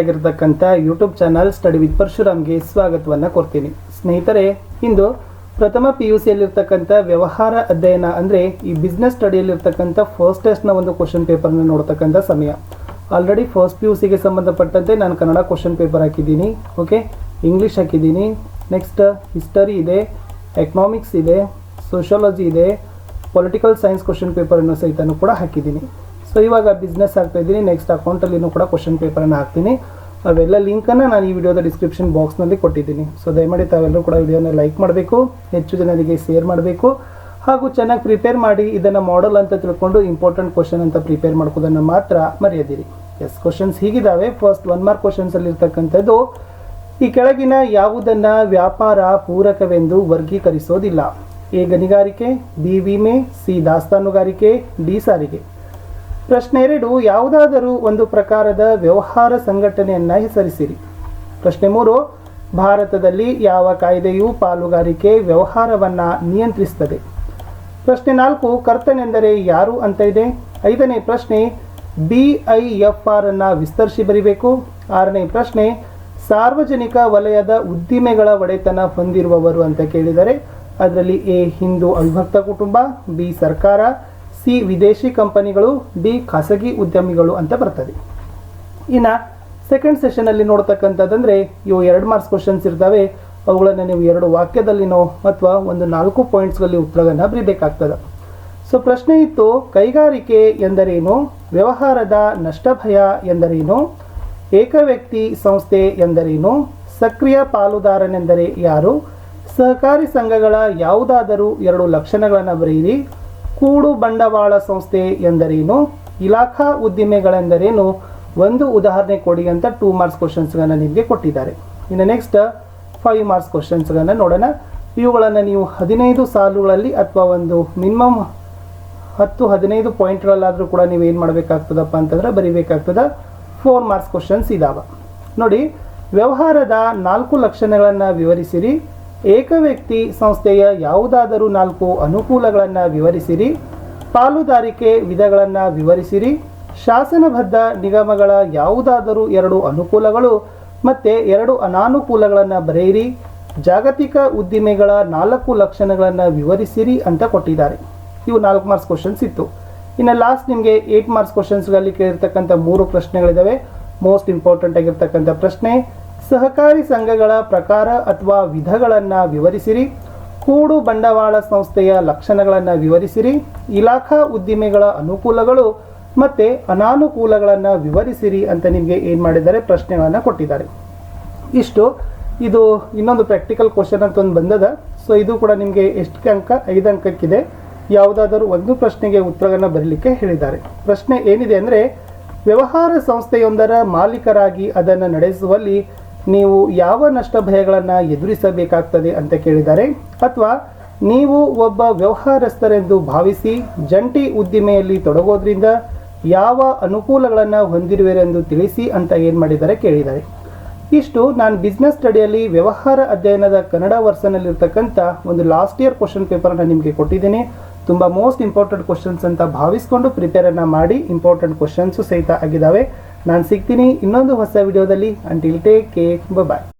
ಆಗಿರ್ತಕ್ಕಂಥ YouTube channel study with ಪರಶುರಾಮ್ಗೆ ಸ್ವಾಗತವನ್ನು ಕೊಡ್ತೀನಿ. ಸ್ನೇಹಿತರೆ, ಇಂದು ಪ್ರಥಮ ಪಿ ಯು ಸಿಯಲ್ಲಿರ್ತಕ್ಕಂಥ ವ್ಯವಹಾರ ಅಧ್ಯಯನ ಅಂದರೆ ಈ ಬಿಸ್ನೆಸ್ ಸ್ಟಡಿಯಲ್ಲಿರ್ತಕ್ಕಂಥ ಫಸ್ಟ್ ಟೆಸ್ಟ್ನ ಒಂದು ಕ್ವಶನ್ ಪೇಪರ್ನ ನೋಡ್ತಕ್ಕಂಥ ಸಮಯ. ಆಲ್ರೆಡಿ ಫಸ್ಟ್ ಪಿ ಯು ಸಿಗೆ ಸಂಬಂಧಪಟ್ಟಂತೆ ನಾನು ಕನ್ನಡ ಕ್ವಶನ್ ಪೇಪರ್ ಹಾಕಿದ್ದೀನಿ ಓಕೆ ಇಂಗ್ಲೀಷ್ ಹಾಕಿದ್ದೀನಿ. ನೆಕ್ಸ್ಟ್ ಹಿಸ್ಟರಿ ಇದೆ ಎಕನಾಮಿಕ್ಸ್ ಇದೆ ಸೋಷಿಯಾಲಜಿ ಇದೆ ಪೊಲಿಟಿಕಲ್ ಸೈನ್ಸ್ ಕ್ವಶನ್ ಪೇಪರನ್ನು ಸಹಿತನೂ ಕೂಡ ಹಾಕಿದ್ದೀನಿ. ಸೊ ಇವಾಗ ಬಿಸ್ನೆಸ್ ಆಗ್ತಾ ಇದ್ದೀನಿ. ನೆಕ್ಸ್ಟ್ ಅಕೌಂಟಲ್ಲಿನೂ ಕೂಡ ಕ್ವಶನ್ ಪೇಪರನ್ನು ಹಾಕ್ತೀನಿ. ಅವೆಲ್ಲ ಲಿಂಕನ್ನು ನಾನು ಈ ವಿಡಿಯೋದ ಡಿಸ್ಕ್ರಿಪ್ಷನ್ ಬಾಕ್ಸ್ನಲ್ಲಿ ಕೊಟ್ಟಿದ್ದೀನಿ. ಸೊ ದಯಮಾಡಿ ತಾವೆಲ್ಲರೂ ಕೂಡ ವಿಡಿಯೋನ ಲೈಕ್ ಮಾಡಬೇಕು, ಹೆಚ್ಚು ಜನರಿಗೆ ಶೇರ್ ಮಾಡಬೇಕು, ಹಾಗೂ ಚೆನ್ನಾಗಿ ಪ್ರಿಪೇರ್ ಮಾಡಿ ಇದನ್ನು ಮಾಡಲ್ ಅಂತ ತಿಳ್ಕೊಂಡು ಇಂಪಾರ್ಟೆಂಟ್ ಕ್ವಶನ್ ಅಂತ ಪ್ರಿಪೇರ್ ಮಾಡ್ಕೋದನ್ನು ಮಾತ್ರ ಮರೆಯದಿರಿ. ಎಸ್ ಕ್ವಶನ್ಸ್ ಹೀಗಿದ್ದಾವೆ ಫಸ್ಟ್ ಒನ್ ಮಾರ್ಕ್ ಕ್ವಶನ್ಸಲ್ಲಿ ಇರ್ತಕ್ಕಂಥದ್ದು, ಈ ಕೆಳಗಿನ ಯಾವುದನ್ನು ವ್ಯಾಪಾರ ಪೂರಕವೆಂದು ವರ್ಗೀಕರಿಸೋದಿಲ್ಲ. ಎ ಗಣಿಗಾರಿಕೆ, ಬಿ ವಿಮೆ, ಸಿ ದಾಸ್ತಾನುಗಾರಿಕೆ, ಡಿ ಸಾರಿಗೆ. ಪ್ರಶ್ನೆ ಎರಡು, ಯಾವುದಾದರೂ ಒಂದು ಪ್ರಕಾರದ ವ್ಯವಹಾರ ಸಂಘಟನೆಯನ್ನು ಹೆಸರಿಸಿರಿ. ಪ್ರಶ್ನೆ ಮೂರು, ಭಾರತದಲ್ಲಿ ಯಾವ ಕಾಯ್ದೆಯು ಪಾಲುಗಾರಿಕೆ ವ್ಯವಹಾರವನ್ನ ನಿಯಂತ್ರಿಸುತ್ತದೆ? ಪ್ರಶ್ನೆ ನಾಲ್ಕು, ಕರ್ತನೆಂದರೆ ಯಾರು ಅಂತ ಇದೆ? ಐದನೇ ಪ್ರಶ್ನೆ ಬಿ ಐ ಎಫ್ ಆರ್ ಅನ್ನ ವಿಸ್ತರಿಸಿ ಬರೀಬೇಕು. ಆರನೇ ಪ್ರಶ್ನೆ, ಸಾರ್ವಜನಿಕ ವಲಯದ ಉದ್ದಿಮೆಗಳ ಒಡೆತನ ಹೊಂದಿರುವವರು ಅಂತ ಕೇಳಿದರೆ, ಅದರಲ್ಲಿ ಎ ಹಿಂದೂ ಅವಿಭಕ್ತ ಕುಟುಂಬ, ಬಿ ಸರ್ಕಾರ ಸಿ ವಿದೇಶಿ ಕಂಪನಿಗಳು, ಡಿ ಖಾಸಗಿ ಉದ್ಯಮಿಗಳು ಅಂತ ಬರ್ತದೆ. ಇನ್ನು ಸೆಕೆಂಡ್ ಸೆಷನಲ್ಲಿ ನೋಡ್ತಕ್ಕಂಥದ್ದಂದರೆ ಇವು ಎರಡು ಮಾರ್ಕ್ಸ್ ಕ್ವಶನ್ಸ್ ಇರ್ತವೆ. ಅವುಗಳನ್ನು ನೀವು ಎರಡು ವಾಕ್ಯದಲ್ಲಿನೋ ಅಥವಾ ಒಂದು ನಾಲ್ಕು ಪಾಯಿಂಟ್ಸ್ಗಳಲ್ಲಿ ಉತ್ತರವನ್ನು ಬರೀಬೇಕಾಗ್ತದೆ. ಸೊ ಪ್ರಶ್ನೆ ಇತ್ತು, ಕೈಗಾರಿಕೆ ಎಂದರೇನು? ವ್ಯವಹಾರದ ನಷ್ಟಭಯ ಎಂದರೇನು? ಏಕವ್ಯಕ್ತಿ ಸಂಸ್ಥೆ ಎಂದರೇನು? ಸಕ್ರಿಯ ಪಾಲುದಾರನೆಂದರೆ ಯಾರು? ಸಹಕಾರಿ ಸಂಘಗಳ ಯಾವುದಾದರೂ ಎರಡು ಲಕ್ಷಣಗಳನ್ನು ಬರೆಯಿರಿ. ಕೂಡು ಬಂಡವಾಳ ಸಂಸ್ಥೆ ಎಂದರೇನು? ಇಲಾಖಾ ಉದ್ದಿಮೆಗಳೆಂದರೇನು? ಒಂದು ಉದಾಹರಣೆ ಕೊಡಿ ಅಂತ ಟೂ ಮಾರ್ಕ್ಸ್ ಕ್ವಶನ್ಸ್ಗಳನ್ನು ನಿಮಗೆ ಕೊಟ್ಟಿದ್ದಾರೆ. ಇನ್ನು ನೆಕ್ಸ್ಟ್ ಫೈವ್ ಮಾರ್ಕ್ಸ್ ಕ್ವಶನ್ಸ್ಗಳನ್ನು ನೋಡೋಣ. ಇವುಗಳನ್ನು ನೀವು ಹದಿನೈದು ಸಾಲುಗಳಲ್ಲಿ ಅಥವಾ ಒಂದು ಮಿನಿಮಮ್ ಹತ್ತು, ಹದಿನೈದು ಪಾಯಿಂಟ್ಗಳಲ್ಲಾದರೂ ಕೂಡ ನೀವು ಏನು ಮಾಡಬೇಕಾಗ್ತದಪ್ಪ ಅಂತಂದ್ರೆ ಬರೀಬೇಕಾಗ್ತದೆ ಫೋರ್ ಮಾರ್ಕ್ಸ್ ಕ್ವಶನ್ಸ್ ಇದಾವೆ. ನೋಡಿ, ವ್ಯವಹಾರದ ನಾಲ್ಕು ಲಕ್ಷಣಗಳನ್ನು ವಿವರಿಸಿರಿ. ಏಕವ್ಯಕ್ತಿ ಸಂಸ್ಥೆಯ ಯಾವುದಾದರೂ ನಾಲ್ಕು ಅನುಕೂಲಗಳನ್ನು ವಿವರಿಸಿರಿ, ಪಾಲುದಾರಿಕೆ ವಿಧಗಳನ್ನು ವಿವರಿಸಿರಿ, ಶಾಸನಬದ್ಧ ನಿಗಮಗಳ ಯಾವುದಾದರೂ ಎರಡು ಅನುಕೂಲಗಳು ಮತ್ತು ಎರಡು ಅನಾನುಕೂಲಗಳನ್ನು ಬರೆಯಿರಿ, ಜಾಗತಿಕ ಉದ್ದಿಮೆಗಳ ನಾಲ್ಕು ಲಕ್ಷಣಗಳನ್ನು ವಿವರಿಸಿರಿ ಅಂತ ಕೊಟ್ಟಿದ್ದಾರೆ. ಇವು ನಾಲ್ಕು ಮಾರ್ಕ್ಸ್ ಕ್ವಶನ್ಸ್ ಇತ್ತು. ಇನ್ನು ಲಾಸ್ಟ್ ನಿಮಗೆ ಏಯ್ಟ್ ಮಾರ್ಕ್ಸ್ ಕ್ವಶನ್ಸ್ಗಳಲ್ಲಿ ಕೇಳಿರ್ತಕ್ಕಂಥ ಮೂರು ಪ್ರಶ್ನೆಗಳಿದ್ದಾವೆ ಮೋಸ್ಟ್ ಇಂಪಾರ್ಟೆಂಟ್ ಆಗಿರ್ತಕ್ಕಂಥ ಪ್ರಶ್ನೆ ಸಹಕಾರಿ ಸಂಘಗಳ ಪ್ರಕಾರ ಅಥವಾ ವಿಧಗಳನ್ನು ವಿವರಿಸಿರಿ. ಕೂಡು ಬಂಡವಾಳ ಸಂಸ್ಥೆಯ ಲಕ್ಷಣಗಳನ್ನು ವಿವರಿಸಿರಿ. ಇಲಾಖಾ ಉದ್ದಿಮೆಗಳ ಅನುಕೂಲಗಳು ಮತ್ತು ಅನಾನುಕೂಲಗಳನ್ನು ವಿವರಿಸಿರಿ ಅಂತ ನಿಮಗೆ ಏನು ಮಾಡಿದ್ದಾರೆ ಪ್ರಶ್ನೆಗಳನ್ನು ಕೊಟ್ಟಿದ್ದಾರೆ. ಇಷ್ಟು. ಇದು ಇನ್ನೊಂದು ಪ್ರಾಕ್ಟಿಕಲ್ ಕ್ವಶನ್ ಅಂತ ಒಂದು ಬಂದದ. ಸೊ ಇದು ಕೂಡ ನಿಮಗೆ ಎಷ್ಟು ಅಂಕ? ಐದು ಅಂಕಕ್ಕಿದೆ. ಯಾವುದಾದರೂ ಒಂದು ಪ್ರಶ್ನೆಗೆ ಉತ್ತರವನ್ನು ಬರಲಿಕ್ಕೆ ಹೇಳಿದ್ದಾರೆ. ಪ್ರಶ್ನೆ ಏನಿದೆ ಅಂದರೆ, ವ್ಯವಹಾರ ಸಂಸ್ಥೆಯೊಂದರ ಮಾಲೀಕರಾಗಿ ಅದನ್ನು ನಡೆಸುವಲ್ಲಿ ನೀವು ಯಾವ ನಷ್ಟ ಭಯಗಳನ್ನು ಎದುರಿಸಬೇಕಾಗ್ತದೆ ಅಂತ ಕೇಳಿದ್ದಾರೆ ಅಥವಾ ನೀವು ಒಬ್ಬ ವ್ಯವಹಾರಸ್ಥರೆಂದು ಭಾವಿಸಿ ಜಂಟಿ ಉದ್ದಿಮೆಯಲ್ಲಿ ತೊಡಗೋದ್ರಿಂದ ಯಾವ ಅನುಕೂಲಗಳನ್ನು ಹೊಂದಿರುವಿರೆಂದು ತಿಳಿಸಿ ಅಂತ ಏನು ಮಾಡಿದ್ದಾರೆ ಕೇಳಿದ್ದಾರೆ ಇಷ್ಟು ನಾನು ಬಿಸ್ನೆಸ್ ಸ್ಟಡಿಯಲ್ಲಿ ವ್ಯವಹಾರ ಅಧ್ಯಯನದ ಕನ್ನಡ ವರ್ಷನಲ್ಲಿರ್ತಕ್ಕಂಥ ಒಂದು ಲಾಸ್ಟ್ ಇಯರ್ ಕ್ವಶನ್ ಪೇಪರನ್ನು ನಿಮಗೆ ಕೊಟ್ಟಿದ್ದೀನಿ. ತುಂಬ ಮೋಸ್ಟ್ ಇಂಪಾರ್ಟೆಂಟ್ ಕ್ವಶನ್ಸ್ ಅಂತ ಭಾವಿಸ್ಕೊಂಡು ಪ್ರಿಪೇರನ್ನು ಮಾಡಿ ಇಂಪಾರ್ಟೆಂಟ್ ಕ್ವಶನ್ಸು ಸಹಿತ ಆಗಿದ್ದಾವೆ ನಾನು ಸಿಗ್ತೀನಿ ಇನ್ನೊಂದು ಹೊಸ ವಿಡಿಯೋದಲ್ಲಿ. ಅಂಟಿಲ್ ಟೇಕ್ ಕೇಕ್ ಬಾಯ್